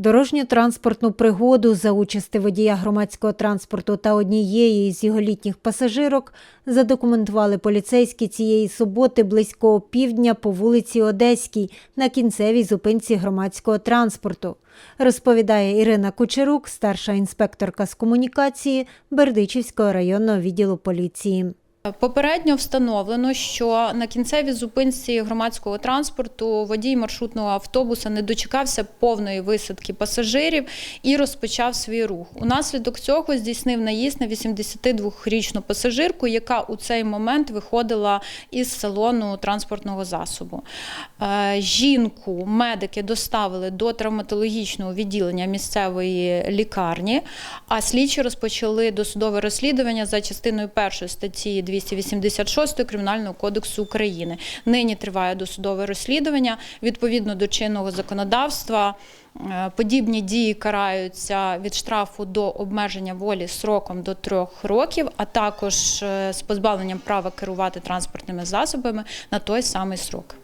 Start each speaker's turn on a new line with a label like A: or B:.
A: Дорожньо-транспортну пригоду за участи водія громадського транспорту та однієї з його літніх пасажирок задокументували поліцейські цієї суботи близько опівдня по вулиці Одеській на кінцевій зупинці громадського транспорту. Розповідає Ірина Кучерук, старша інспекторка з комунікації Бердичівського районного відділу поліції.
B: Попередньо встановлено, що на кінцевій зупинці громадського транспорту водій маршрутного автобуса не дочекався повної висадки пасажирів і розпочав свій рух. Унаслідок цього здійснив наїзд на 82-річну пасажирку, яка у цей момент виходила із салону транспортного засобу. Е, Жінку медики доставили до травматологічного відділення місцевої лікарні, а слідчі розпочали досудове розслідування за частиною першої статті 286 Кримінального кодексу України. Нині триває досудове розслідування відповідно до чинного законодавства. е, Подібні дії караються від штрафу до обмеження волі сроком до трьох років, а також е, з позбавленням права керувати транспортними засобами на той самий срок.